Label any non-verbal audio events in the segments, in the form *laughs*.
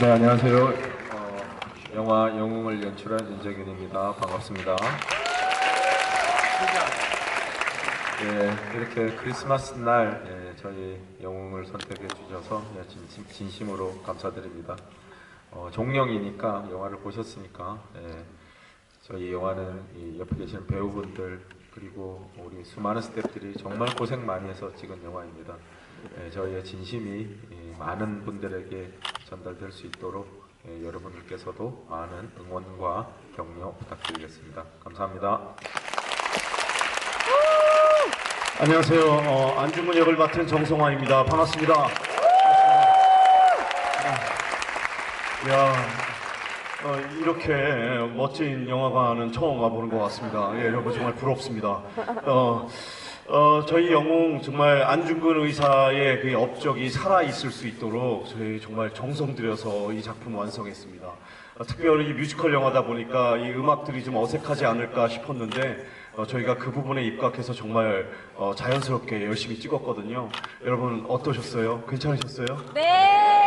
네, 안녕하세요. 어, 영화 영웅을 연출한 윤재균입니다. 반갑습니다. 예, 이렇게 크리스마스 날 예, 저희 영웅을 선택해 주셔서 예, 진심, 진심으로 감사드립니다. 어, 종영이니까 영화를 보셨으니까 예, 저희 영화는 이 옆에 계시는 배우분들 그리고 우리 수많은 스태프들이 정말 고생 많이 해서 찍은 영화입니다. 예, 저희의 진심이 이 많은 분들에게 전달될 수 있도록 예, 여러분들께서도 많은 응원과 격려 부탁드리겠습니다. 감사합니다. 안녕하세요. 어, 안중근 역을 맡은 정성화입니다. 반갑습니다. 야, 어, 이렇게 멋진 영화관은 처음 와보는 것 같습니다. 예, 여러분 정말 부럽습니다. 어, 어, 저희 영웅 정말 안중근 의사의 그 업적이 살아 있을 수 있도록 저희 정말 정성 들여서 이 작품 완성했습니다. 어, 특별히 뮤지컬 영화다 보니까 이 음악들이 좀 어색하지 않을까 싶었는데 어, 저희가 그 부분에 입각해서 정말 어, 자연스럽게 열심히 찍었거든요. 여러분 어떠셨어요? 괜찮으셨어요? 네.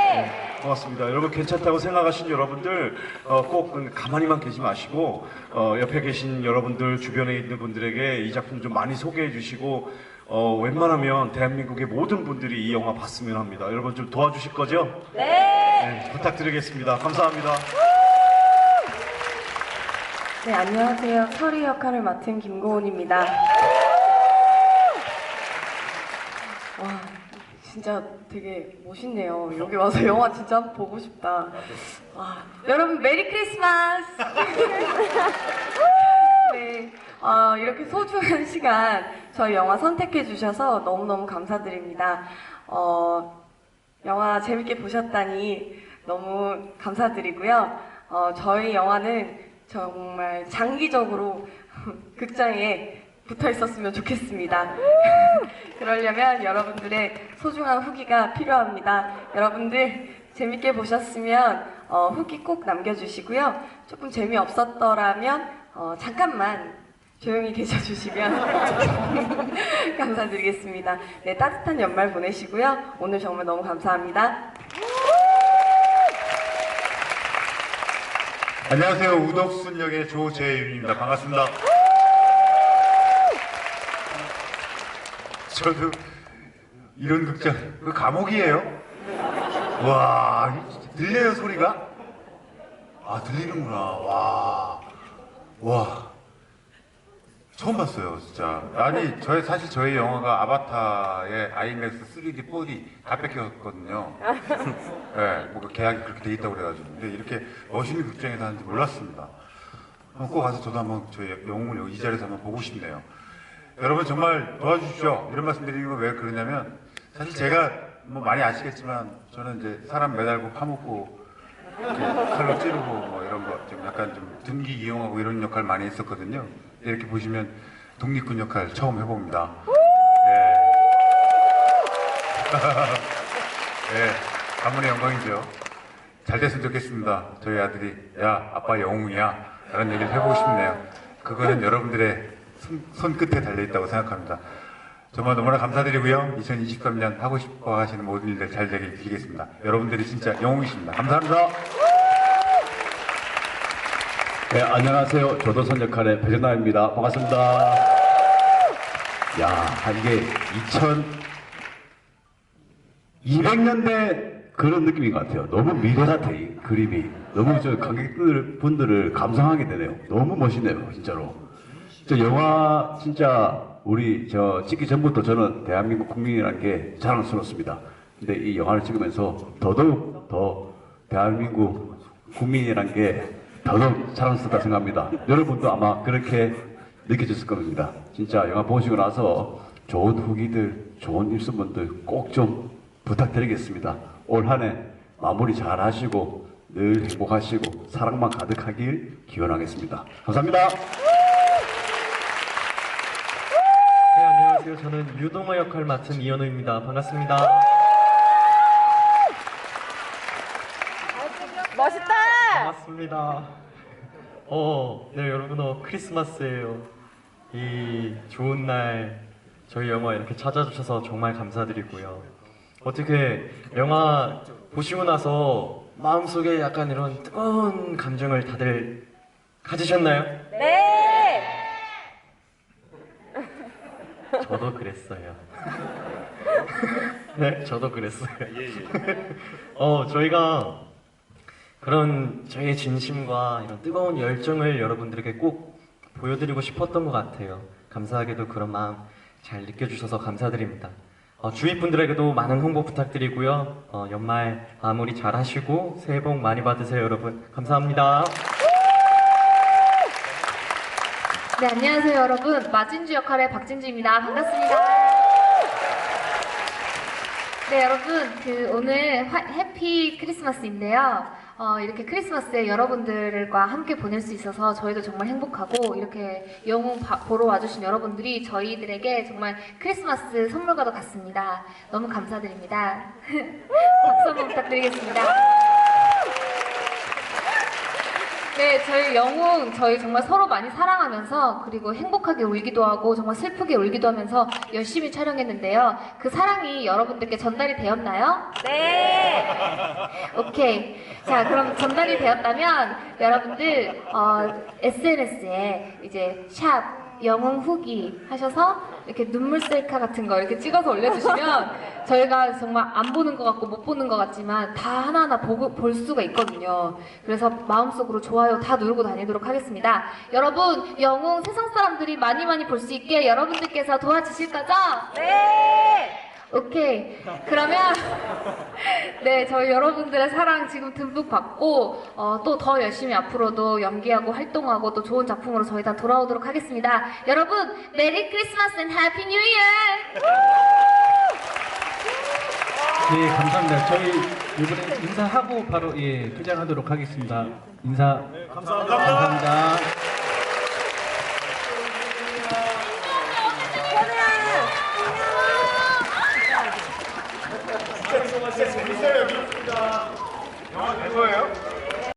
고맙습니다. 여러분 괜찮다고 생각하신 여러분들 어, 꼭 가만히만 계지 마시고 어, 옆에 계신 여러분들 주변에 있는 분들에게 이 작품 좀 많이 소개해 주시고 어, 웬만하면 대한민국의 모든 분들이 이 영화 봤으면 합니다. 여러분 좀 도와주실 거죠? 네. 네, 부탁드리겠습니다. 감사합니다. 네, 안녕하세요. 서리 역할을 맡은 김고은입니다. 와, 진짜 되게 멋있네요. 여기 와서 *laughs* 영화 진짜 한번 보고 싶다. 와, 여러분, 메리 크리스마스! *laughs* 네, 아, 이렇게 소중한 시간 저희 영화 선택해 주셔서 너무너무 감사드립니다. 어, 영화 재밌게 보셨다니 너무 감사드리고요. 어, 저희 영화는 정말 장기적으로 *laughs* 극장에 붙어 있었으면 좋겠습니다. *laughs* 그러려면 여러분들의 소중한 후기가 필요합니다. 여러분들 재밌게 보셨으면 어, 후기 꼭 남겨주시고요. 조금 재미없었더라면 어, 잠깐만 조용히 *laughs* 계셔주시면 *laughs* 감사드리겠습니다. 네, 따뜻한 연말 보내시고요. 오늘 정말 너무 감사합니다. 안녕하세요. 우덕순 역의 조재윤입니다. 반갑습니다. 저도 이런 극장, 그 감옥이에요? 와, 이- 들려요, 소리가? 아, 들리는구나. 와, 와. 처음 봤어요, 진짜. 아니, 저희, 사실 저희 영화가 아바타의 아이맥스 3D, 4D 다 뺏겼거든요. 네, *laughs* 뭔가 계약이 그렇게 돼 있다고 그래가지고. 근데 이렇게 멋있는 극장에서 하는지 몰랐습니다. 꼭 가서 저도 한번 저희 영웅을 여기 이 자리에서 한번 보고 싶네요. 여러분 정말 도와주십시오. 이런 말씀 드리는 건 왜 그러냐면, 사실 제가 뭐 많이 아시겠지만, 저는 이제 사람 매달고 파묻고, 칼로 찌르고 뭐 이런 거 좀 약간 좀 등기 이용하고 이런 역할 많이 했었거든요. 이렇게 보시면 독립군 역할 처음 해봅니다. 예. *laughs* 예, 가문의 영광이죠. 잘 됐으면 좋겠습니다. 저희 아들이 야 아빠 영웅이야 라는 얘기를 해보고 싶네요. 그거는 여러분들의 손, 손끝에 달려있다고 생각합니다. 정말 너무나 감사드리고요. 2023년 하고 싶어 하시는 모든 일들 잘 되길 빌겠습니다. 여러분들이 진짜 영웅이십니다. 감사합니다. 네, 안녕하세요. 조도선 역할의 배정남입니다. 반갑습니다. 야, 한 이게 2200년대 그런 느낌인 것 같아요. 너무 미래 같아, 이 그림이. 너무 저 관객들 분들을 감상하게 되네요. 너무 멋있네요, 진짜로. 저 영화 진짜 우리 저 찍기 전부터 저는 대한민국 국민이라는 게 자랑스럽습니다. 근데 이 영화를 찍으면서 더더욱 더 대한민국 국민이라는 게 더더욱 자랑스럽다 생각합니다. 여러분도 아마 그렇게 느껴졌을 겁니다. 진짜 영화 보시고 나서 좋은 후기들, 좋은 일수분들 꼭 좀 부탁드리겠습니다. 올 한 해 마무리 잘 하시고 늘 행복하시고 사랑만 가득하길 기원하겠습니다. 감사합니다. 안녕하세요. 저는 유동호 역할 맡은 이현우입니다. 반갑습니다. 멋있다. 반갑습니다. 어, 네, 여러분, 어, 크리스마스예요. 이 좋은 날 저희 영화 이렇게 찾아주셔서 정말 감사드리고요. 어떻게 영화 보시고 나서 마음속에 약간 이런 뜨거운 감정을 다들 가지셨나요? 네. 저도 그랬어요. *laughs* 네, 저도 그랬어요. 어, 저희가 그런 저희의 진심과 이런 뜨거운 열정을 여러분들에게 꼭 보여드리고 싶었던 것 같아요. 감사하게도 그런 마음 잘 느껴주셔서 감사드립니다. 어, 주위 분들에게도 많은 홍보 부탁드리고요. 어, 연말 마무리 잘 하시고 새해 복 많이 받으세요, 여러분. 감사합니다. 네, 안녕하세요, 여러분. 마진주 역할의 박진주입니다. 반갑습니다. 네, 여러분. 그 오늘 화- 해피 크리스마스인데요. 어, 이렇게 크리스마스에 여러분들과 함께 보낼 수 있어서 저희도 정말 행복하고 이렇게 영웅 바- 보러 와주신 여러분들이 저희들에게 정말 크리스마스 선물과도 같습니다. 너무 감사드립니다. *laughs* 박수 한번 부탁드리겠습니다. 네, 저희 영웅 저희 정말 서로 많이 사랑하면서 그리고 행복하게 울기도 하고 정말 슬프게 울기도 하면서 열심히 촬영했는데요. 그 사랑이 여러분들께 전달이 되었나요? 네. *laughs* 오케이. 자, 그럼 전달이 되었다면 여러분들 어, SNS에 이제 샵 영웅 후기 하셔서 이렇게 눈물 셀카 같은 거 이렇게 찍어서 올려주시면 *laughs* 저희가 정말 안 보는 것 같고 못 보는 것 같지만 다 하나하나 보고, 볼 수가 있거든요. 그래서 마음속으로 좋아요 다 누르고 다니도록 하겠습니다. 여러분, 영웅 세상 사람들이 많이 많이 볼 수 있게 여러분들께서 도와주실 거죠? 네. 오케이. 그러면 *laughs* 네, 저희 여러분들의 사랑 지금 듬뿍 받고 어, 또 더 열심히 앞으로도 연기하고 활동하고 또 좋은 작품으로 저희 다 돌아오도록 하겠습니다. 여러분, 메리 크리스마스 앤 해피 뉴 이어! 네, 감사합니다. 저희 이번에 인사하고 바로 예, 퇴장하도록 하겠습니다. 인사. 감사합니다. 감사합니다. 재밌어요. 재밌습니다. 영화 대소예요?